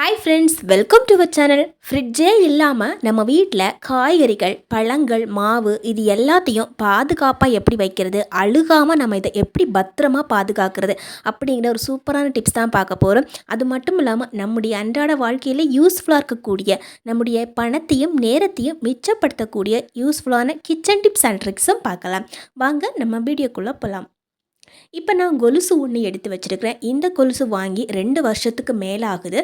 Hi friends welcome to our channel ஃப்ரிட்ஜே இல்லாமல் நம்ம வீட்டில் காய்கறிகள் பழங்கள் மாவு இது எல்லாத்தையும் பாதுகாப்பாக எப்படி வைக்கிறது? அழுகாமல் நம்ம இதை எப்படி பத்திரமா பாதுகாக்கிறது? அப்படிங்கிற ஒரு சூப்பரான டிப்ஸ் தான் பார்க்க போகிறோம் அது மட்டும் இல்லாமல் நம்முடைய அன்றாட வாழ்க்கையில் யூஸ்ஃபுல்லாக இருக்கக்கூடிய நம்முடைய பணத்தையும் நேரத்தையும் மிச்சப்படுத்தக்கூடிய யூஸ்ஃபுல்லான கிச்சன் டிப்ஸ் அண்ட் ட்ரிக்ஸும் பார்க்கலாம். வாங்க நம்ம வீடியோக்குள்ளே போகலாம் இப்போ நான் கொலுசு ஒன்று எடுத்து வச்சுருக்கிறேன். இந்த கொலுசு வாங்கி ரெண்டு வருஷத்துக்கு மேலே ஆகுது.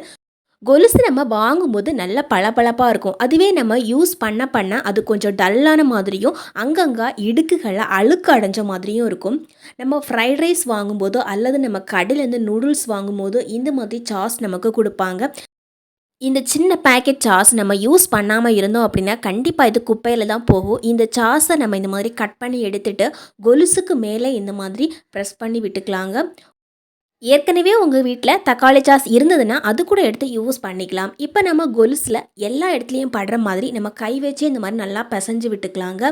கொலுசு நம்ம வாங்கும்போது நல்ல பளபளப்பாக இருக்கும். அதுவே நம்ம யூஸ் பண்ண பண்ண அது கொஞ்சம் டல்லான மாதிரியும் அங்கங்கே இடுக்குகளை அழுக்கு அடைஞ்ச மாதிரியும் இருக்கும். நம்ம ஃப்ரைட் ரைஸ் வாங்கும்போதோ அல்லது நம்ம கடையிலேருந்து நூடுல்ஸ் வாங்கும்போதோ இந்த மாதிரி சாஸ் நமக்கு கொடுப்பாங்க. இந்த சின்ன பேக்கெட் சாஸ் நம்ம யூஸ் பண்ணாமல் இருந்தோம் அப்படின்னா கண்டிப்பாக இது குப்பையில் தான் போகும். இந்த சாஸை நம்ம இந்த மாதிரி கட் பண்ணி எடுத்துகிட்டு கொலுசுக்கு மேலே இந்த மாதிரி ப்ரெஸ் பண்ணி விட்டுக்கலாங்க. ஏற்கனவே உங்கள் வீட்டில் தக்காளி சாஸ் இருந்ததுன்னா அது கூட எடுத்து யூஸ் பண்ணிக்கலாம். இப்போ நம்ம கொலுசில் எல்லா இடத்துலையும் படுற மாதிரி நம்ம கை வச்சு இந்த மாதிரி நல்லா பிசைஞ்சு விட்டுக்கலாங்க.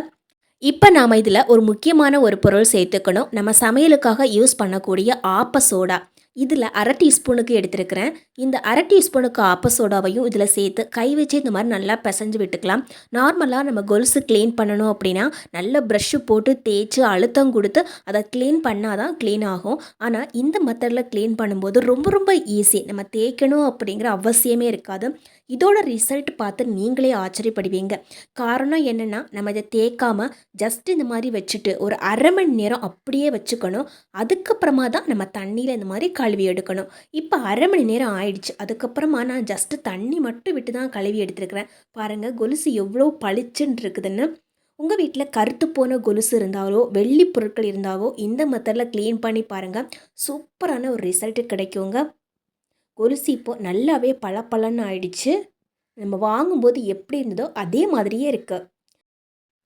இப்போ நாம் இதில் ஒரு முக்கியமான ஒரு பொருள் சேர்த்துக்கணும். நம்ம சமையலுக்காக யூஸ் பண்ணக்கூடிய ஆப்ப சோடா. இதில் அரை டீஸ்பூனுக்கு எடுத்திருக்கிறேன். இந்த அரை டீஸ்பூனுக்கு ஆப்ப சோடாவையும் இதில் சேர்த்து கை வச்சு இந்த மாதிரி நல்லா பிசைஞ்சு விட்டுக்கலாம். நார்மலாக நம்ம கொலுசு க்ளீன் பண்ணணும் அப்படின்னா நல்ல ப்ரஷ்ஷு போட்டு தேய்ச்சி அழுத்தம் கொடுத்து அதை க்ளீன் பண்ணால் தான் க்ளீன் ஆகும். ஆனால் இந்த மெத்தடில் க்ளீன் பண்ணும்போது ரொம்ப ரொம்ப ஈஸி நம்ம தேய்க்கணும் அப்படிங்கிற அவசியமே இருக்காது. இதோட ரிசல்ட் பார்த்து நீங்களே ஆச்சரியப்படுவீங்க. காரணம் என்னென்னா நம்ம இதை தேய்க்காமல் ஜஸ்ட் இந்த மாதிரி வச்சுட்டு ஒரு அரை மணி நேரம் அப்படியே வச்சுக்கணும். அதுக்கப்புறமா தான் நம்ம தண்ணியில் இந்த மாதிரி கழுவி எடுக்கணும். இப்போ அரை மணி நேரம் ஆயிடுச்சு. அதுக்கப்புறமா நான் ஜஸ்ட்டு தண்ணி மட்டும் விட்டு தான் கழுவி எடுத்துருக்கிறேன். பாருங்கள் கொலுசு எவ்வளோ பளிச்சுன்னு இருக்குதுன்னு. உங்கள் வீட்டில் கருத்து போன கொலுசு இருந்தாலோ வெள்ளி பொருட்கள் இருந்தாவோ இந்த மெத்தடில் க்ளீன் பண்ணி பாருங்கள் சூப்பரான ஒரு ரிசல்ட்டு கிடைக்குங்க. கொலுசு இப்போது நல்லாவே பளபளன்னு ஆயிடுச்சு. நம்ம வாங்கும்போது எப்படி இருந்ததோ அதே மாதிரியே இருக்கு.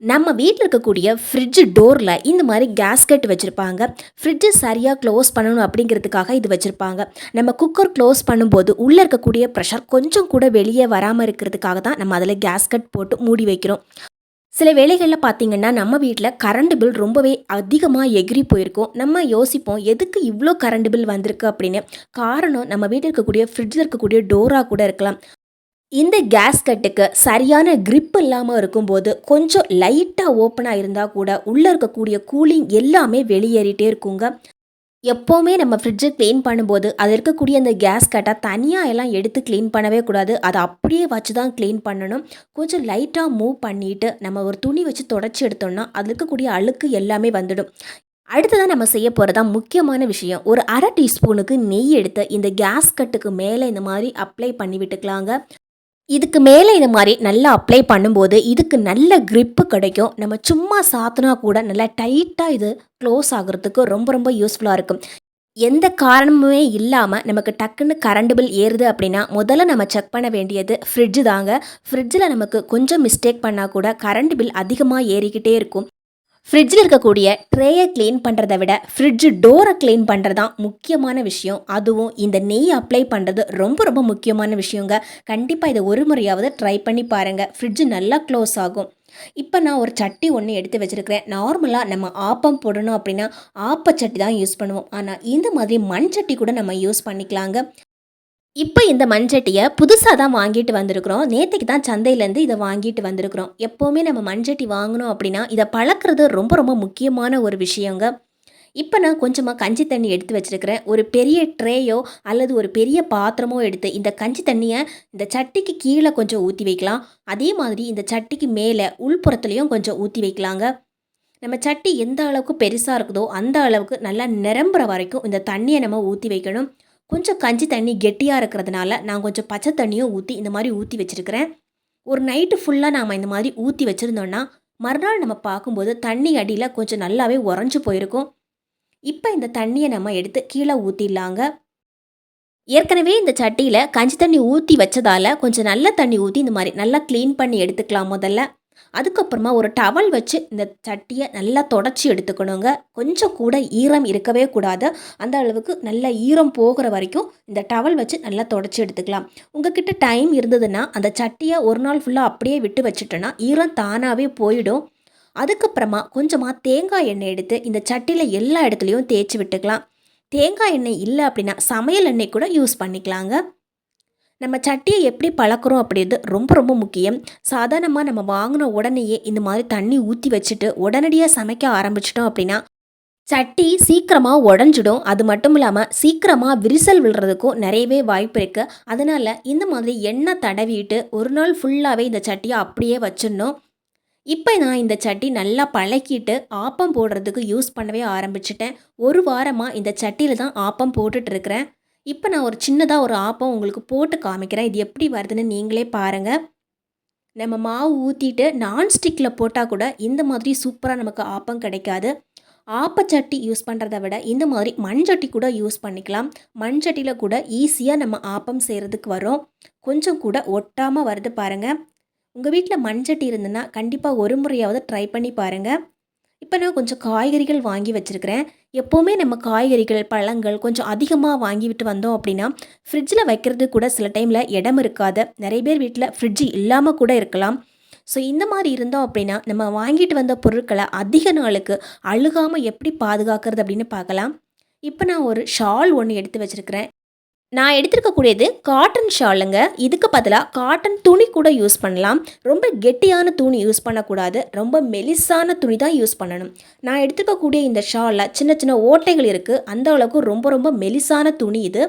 நம்ம வீட்டில் இருக்கக்கூடிய ஃப்ரிட்ஜ் டோரில் இந்த மாதிரி கேஸ்கெட் வச்சுருப்பாங்க. ஃப்ரிட்ஜு சரியாக க்ளோஸ் பண்ணணும் அப்படிங்கிறதுக்காக இது வச்சுருப்பாங்க. நம்ம குக்கர் க்ளோஸ் பண்ணும்போது உள்ளே இருக்கக்கூடிய ப்ரெஷர் கொஞ்சம் கூட வெளியே வராமல் இருக்கிறதுக்காக தான் நம்ம அதில் கேஸ்கட் போட்டு மூடி வைக்கிறோம். சில வேளைகளில் பார்த்தீங்கன்னா நம்ம வீட்டில் கரண்ட் பில் ரொம்பவே அதிகமாக எகிரி போயிருக்கும். நம்ம யோசிப்போம் எதுக்கு இவ்வளோ கரண்ட் பில் வந்திருக்கு அப்படின்னு. காரணம் நம்ம வீட்டில் இருக்கக்கூடிய ஃப்ரிட்ஜில் இருக்கக்கூடிய டோராக கூட இருக்கலாம். இந்த கேஸ் கட்டுக்கு சரியான கிரிப் இல்லாமல் இருக்கும்போது கொஞ்சம் லைட்டாக ஓப்பனாக இருந்தால் கூட உள்ளே இருக்கக்கூடிய கூலிங் எல்லாமே வெளியேறிட்டே இருக்குங்க. எப்போவுமே நம்ம ஃப்ரிட்ஜை க்ளீன் பண்ணும்போது அது இருக்கக்கூடிய அந்த கேஸ் கட்டை தனியாக எல்லாம் எடுத்து க்ளீன் பண்ணவே கூடாது. அதை அப்படியே வச்சு தான் க்ளீன் பண்ணணும். கொஞ்சம் லைட்டாக மூவ் பண்ணிவிட்டு நம்ம ஒரு துணி வச்சு தொடச்சி எடுத்தோம்னா அதில் இருக்கக்கூடிய அழுக்கு எல்லாமே வந்துடும். அடுத்ததான் நம்ம செய்ய போகிறதா முக்கியமான விஷயம். ஒரு அரை டீஸ்பூனுக்கு நெய் எடுத்து இந்த கேஸ் கட்டுக்கு மேலே இந்த மாதிரி அப்ளை பண்ணி விட்டுக்கலாங்க. இதுக்கு மேலே இந்த மாதிரி நல்லா அப்ளை பண்ணும்போது இதுக்கு நல்ல க்ரிப்பு கிடைக்கும். நம்ம சும்மா சாத்தினா கூட நல்லா டைட்டாக இது க்ளோஸ் ஆகுறதுக்கு ரொம்ப ரொம்ப யூஸ்ஃபுல்லாக இருக்கும். எந்த காரணமுமே இல்லாமல் நமக்கு டக்குன்னு கரண்ட் பில் ஏறுது அப்படின்னா முதல்ல நம்ம செக் பண்ண வேண்டியது ஃப்ரிட்ஜு தாங்க. ஃப்ரிட்ஜில் நமக்கு கொஞ்சம் மிஸ்டேக் பண்ணால் கூட கரண்ட் பில் அதிகமாக ஏறிக்கிட்டே இருக்கும். ஃப்ரிட்ஜில் இருக்கக்கூடிய ட்ரேயை க்ளீன் பண்ணுறத விட ஃப்ரிட்ஜ் டோரை க்ளீன் பண்ணுறது தான் முக்கியமான விஷயம். அதுவும் இந்த நெய் அப்ளை பண்ணுறது ரொம்ப ரொம்ப முக்கியமான விஷயங்க. கண்டிப்பாக இதை ஒரு முறையாவது ட்ரை பண்ணி பாருங்கள் ஃப்ரிட்ஜு நல்லா க்ளோஸ் ஆகும். இப்போ நான் ஒரு சட்டி ஒன்று எடுத்து வச்சுருக்கிறேன். நார்மலாக நம்ம ஆப்பம் போடணும் அப்படின்னா ஆப்பச்சட்டி தான் யூஸ் பண்ணுவோம். ஆனால் இந்த மாதிரி மண் சட்டி கூட நம்ம யூஸ் பண்ணிக்கலாங்க. இப்போ இந்த மண்சட்டியை புதுசாக தான் வாங்கிட்டு வந்திருக்கிறோம். நேற்றுக்கு தான் சந்தையிலேருந்து இதை வாங்கிட்டு வந்திருக்கிறோம். எப்போவுமே நம்ம மண்சட்டி வாங்கினோம் அப்படின்னா இதை பழக்கிறது ரொம்ப ரொம்ப முக்கியமான ஒரு விஷயங்க. இப்போ நான் கொஞ்சமாக கஞ்சி தண்ணி எடுத்து வச்சுருக்கிறேன். ஒரு பெரிய ட்ரேயோ அல்லது ஒரு பெரிய பாத்திரமோ எடுத்து இந்த கஞ்சி தண்ணியை இந்த சட்டிக்கு கீழே கொஞ்சம் ஊற்றி வைக்கலாம். அதே மாதிரி இந்த சட்டிக்கு மேலே உள்புறத்துலேயும் கொஞ்சம் ஊற்றி வைக்கலாங்க. நம்ம சட்டி எந்த அளவுக்கு பெருசாக இருக்குதோ அந்த அளவுக்கு நல்லா நிரம்புற வரைக்கும் இந்த தண்ணியை நம்ம ஊற்றி வைக்கணும். கொஞ்சம் கஞ்சி தண்ணி கெட்டியாக இருக்கிறதுனால நான் கொஞ்சம் பச்சை தண்ணியும் ஊற்றி இந்த மாதிரி ஊற்றி வச்சுருக்கிறேன். ஒரு நைட்டு ஃபுல்லாக நாம் இந்த மாதிரி ஊற்றி வச்சுருந்தோன்னா மறுநாள் நம்ம பார்க்கும்போது தண்ணி அடியில் கொஞ்சம் நல்லாவே உறைஞ்சி போயிருக்கும். இப்போ இந்த தண்ணியை நம்ம எடுத்து கீழே ஊற்றிடலாங்க ஏற்கனவே இந்த சட்டியில் கஞ்சி தண்ணி ஊற்றி வச்சதால் கொஞ்சம் நல்ல தண்ணி ஊற்றி இந்த மாதிரி நல்லா க்ளீன் பண்ணி எடுத்துக்கலாம் முதல்ல. அதுக்கப்புறமா ஒரு டவல் வச்சு இந்த சட்டியை நல்லா தொடச்சி எடுத்துக்கணுங்க. கொஞ்சம் கூட ஈரம் இருக்கவே கூடாது. அந்த அளவுக்கு நல்ல ஈரம் போகிற வரைக்கும் இந்த டவல் வச்சு நல்லா தொடச்சி எடுத்துக்கலாம். உங்ககிட்ட டைம் இருந்ததுன்னா அந்த சட்டியை ஒரு நாள் ஃபுல்லாக அப்படியே விட்டு வச்சுட்டோன்னா ஈரம் தானாகவே போயிடும். அதுக்கப்புறமா கொஞ்சமாக தேங்காய் எண்ணெய் எடுத்து இந்த சட்டியில் எல்லா இடத்துலையும் தேய்ச்சி விட்டுக்கலாம். தேங்காய் எண்ணெய் இல்லை அப்படின்னா சமையல் எண்ணெய் கூட யூஸ் பண்ணிக்கலாங்க. நம்ம சட்டியை எப்படி பழக்கிறோம் அப்படின்றது ரொம்ப ரொம்ப முக்கியம். சாதாரணமாக நம்ம வாங்கின உடனேயே இந்த மாதிரி தண்ணி ஊற்றி வச்சுட்டு உடனடியாக சமைக்க ஆரம்பிச்சிட்டோம் அப்படின்னா சட்டி சீக்கிரமாக உடஞ்சிடும். அது மட்டும் இல்லாமல் சீக்கிரமாக விரிசல் விழுறதுக்கும் நிறையவே வாய்ப்பு இருக்குது அதனால் இந்த மாதிரி எண்ணெய் தடவிட்டு ஒரு நாள் ஃபுல்லாகவே இந்த சட்டியை அப்படியே வச்சிடணும். இப்போ நான் இந்த சட்டி நல்லா பழக்கிட்டு ஆப்பம் போடுறதுக்கு யூஸ் பண்ணவே ஆரம்பிச்சிட்டேன். ஒரு வாரமாக இந்த சட்டியில் தான் ஆப்பம் போட்டுட்ருக்கிறேன் இப்போ நான் ஒரு சின்னதாக ஒரு ஆப்பம் உங்களுக்கு போட்டு காமிக்கிறேன். இது எப்படி வருதுன்னு நீங்களே பாருங்கள் நம்ம மாவு ஊற்றிட்டு நான்ஸ்டிக்கில் போட்டால் கூட இந்த மாதிரி சூப்பராக நமக்கு ஆப்பம் கிடைக்காது. ஆப்பச்சட்டி யூஸ் பண்ணுறத விட இந்த மாதிரி மண்சட்டி கூட யூஸ் பண்ணிக்கலாம். மண்சட்டியில் கூட ஈஸியாக நம்ம ஆப்பம் செய்கிறதுக்கு வரும். கொஞ்சம் கூட ஒட்டாமல் வருது பாருங்கள் உங்கள் வீட்டில் மண்சட்டி இருந்ததுன்னா கண்டிப்பாக ஒரு முறையாவது ட்ரை பண்ணி பாருங்கள் இப்போ நான் கொஞ்சம் காய்கறிகள் வாங்கி வச்சுருக்கிறேன். எப்போவுமே நம்ம காய்கறிகள் பழங்கள் கொஞ்சம் அதிகமாக வாங்கிவிட்டு வந்தோம் அப்படின்னா ஃப்ரிட்ஜில் வைக்கிறது கூட சில டைமில் இடம் இருக்காது. நிறைய பேர் வீட்டில் ஃப்ரிட்ஜு இல்லாமல் கூட இருக்கலாம். ஸோ இந்த மாதிரி இருந்தோம் அப்படின்னா நம்ம வாங்கிட்டு வந்த பொருட்களை அதிக நாளுக்கு அழுகாமல் எப்படி பாதுகாக்கிறது அப்படின்னு பார்க்கலாம். இப்போ நான் ஒரு ஷால் ஒன்று எடுத்து வச்சுருக்கிறேன். நான் எடுத்திருக்கக்கூடியது காட்டன் ஷாலுங்க இதுக்கு பதிலாக காட்டன் துணி கூட யூஸ் பண்ணலாம். ரொம்ப கெட்டியான துணி யூஸ் பண்ணக்கூடாது. ரொம்ப மெலிசான துணி தான் யூஸ் பண்ணணும். நான் எடுத்துக்கக்கூடிய இந்த ஷாலில் சின்ன சின்ன ஓட்டைகள் இருக்குது அந்த அளவுக்கு ரொம்ப ரொம்ப மெலிசான துணி இது.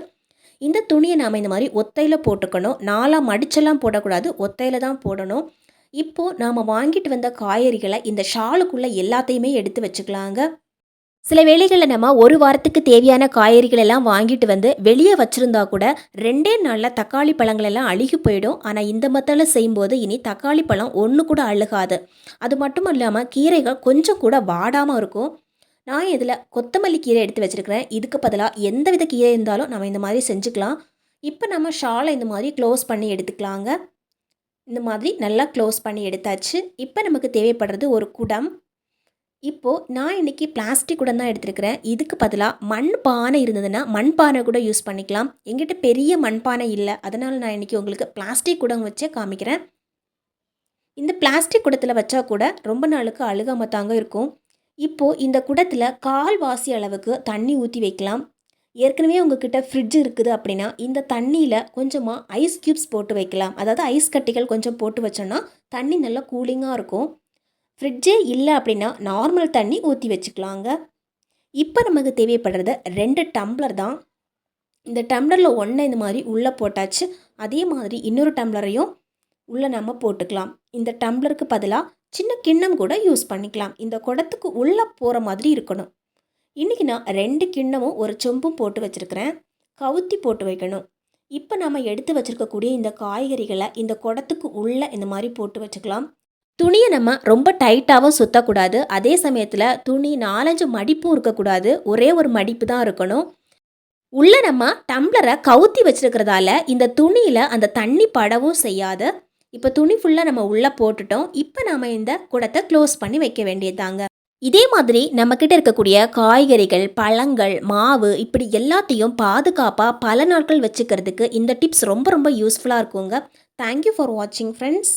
இந்த துணியை நாம் இந்த மாதிரி ஒத்தையில் போட்டுக்கணும். நாலாக மடிச்செல்லாம் போடக்கூடாது. ஒத்தையில் தான் போடணும். இப்போது நாம் வாங்கிட்டு வந்த காய்கறிகளை இந்த ஷாலுக்குள்ளே எல்லாத்தையுமே எடுத்து வச்சுக்கலாங்க. சில வேளைகளில் நம்ம ஒரு வாரத்துக்கு தேவையான காய்கறிகள் எல்லாம் வாங்கிட்டு வந்து வெளியே வச்சுருந்தா கூட ரெண்டே நாளில் தக்காளி பழங்கள் எல்லாம் அழுகி போயிடும். ஆனால் இந்த மெத்தடில் செய்யும்போது இனி தக்காளி பழம் ஒன்று கூட அழுகாது. அது மட்டும் இல்லாமல் கீரைகள் கொஞ்சம் கூட வாடாமல் இருக்கும். நான் இதில் கொத்தமல்லி கீரை எடுத்து வச்சுருக்கிறேன். இதுக்கு பதிலாக எந்த வித கீரை இருந்தாலும் நம்ம இந்த மாதிரி செஞ்சுக்கலாம். இப்போ நம்ம ஷாலை இந்த மாதிரி க்ளோஸ் பண்ணி எடுத்துக்கலாங்க. இந்த மாதிரி நல்லா க்ளோஸ் பண்ணி எடுத்தாச்சு. இப்போ நமக்கு தேவைப்படுறது ஒரு குடம். இப்போது நான் இன்றைக்கி பிளாஸ்டிக் கூட தான் எடுத்துருக்கிறேன். இதுக்கு பதிலாக மண் பானை இருந்ததுன்னா மண் பானை கூட யூஸ் பண்ணிக்கலாம். எங்கிட்ட பெரிய மண் பானை இல்லை. அதனால் நான் இன்றைக்கி உங்களுக்கு பிளாஸ்டிக் குடம் வச்சே காமிக்கிறேன். இந்த பிளாஸ்டிக் குடத்தில் வச்சா கூட ரொம்ப நாளுக்கு அழுகாமல் தாங்க இருக்கும். இப்போது இந்த குடத்தில் கால்வாசி அளவுக்கு தண்ணி ஊற்றி வைக்கலாம். ஏற்கனவே உங்ககிட்ட ஃப்ரிட்ஜ் இருக்குது அப்படின்னா இந்த தண்ணியில் கொஞ்சமாக ஐஸ் க்யூப்ஸ் போட்டு வைக்கலாம். அதாவது ஐஸ் கட்டிகள் கொஞ்சம் போட்டு வச்சோன்னா தண்ணி நல்லா கூலிங்காக இருக்கும். ஃப்ரிட்ஜே இல்லை அப்படின்னா நார்மல் தண்ணி ஊற்றி வச்சுக்கலாங்க. இப்போ நமக்கு தேவைப்படுறது ரெண்டு டம்ளர் தான். இந்த டம்ளரில் ஒன்றை இந்த மாதிரி உள்ளே போட்டாச்சு. அதே மாதிரி இன்னொரு டம்ளரையும் உள்ளே நம்ம போட்டுக்கலாம். இந்த டம்ளருக்கு பதிலாக சின்ன கிண்ணம் கூட யூஸ் பண்ணிக்கலாம். இந்த குடத்துக்கு உள்ளே போகிற மாதிரி இருக்கணும். இன்றைக்கி நான் ரெண்டு கிண்ணமும் ஒரு சொம்பும் போட்டு வச்சுருக்கிறேன். கவுத்தி போட்டு வைக்கணும். இப்போ நம்ம எடுத்து வச்சுருக்கக்கூடிய இந்த காய்கறிகளை இந்த குடத்துக்கு உள்ளே இந்த மாதிரி போட்டு வச்சுக்கலாம். துணியை நம்ம ரொம்ப டைட்டாகவும் சுற்றக்கூடாது அதே சமயத்தில் துணி நாலஞ்சு மடிப்பும் இருக்கக்கூடாது. ஒரே ஒரு மடிப்பு தான் இருக்கணும். உள்ளே நம்ம டம்ளரை கவுத்தி வச்சுருக்கிறதால இந்த துணியில் அந்த தண்ணி படவும் செய்யாது. இப்போ துணி ஃபுல்லாக நம்ம உள்ளே போட்டுட்டோம். இப்போ நம்ம இந்த குடத்தை க்ளோஸ் பண்ணி வைக்க வேண்டியதாங்க இதே மாதிரி நம்மக்கிட்ட இருக்கக்கூடிய காய்கறிகள் பழங்கள் மாவு இப்படி எல்லாத்தையும் பாதுகாப்பாக பல நாட்கள் வச்சுக்கிறதுக்கு இந்த டிப்ஸ் ரொம்ப ரொம்ப யூஸ்ஃபுல்லாக இருக்குங்க. தேங்க்யூ ஃபார் வாட்சிங் ஃப்ரெண்ட்ஸ்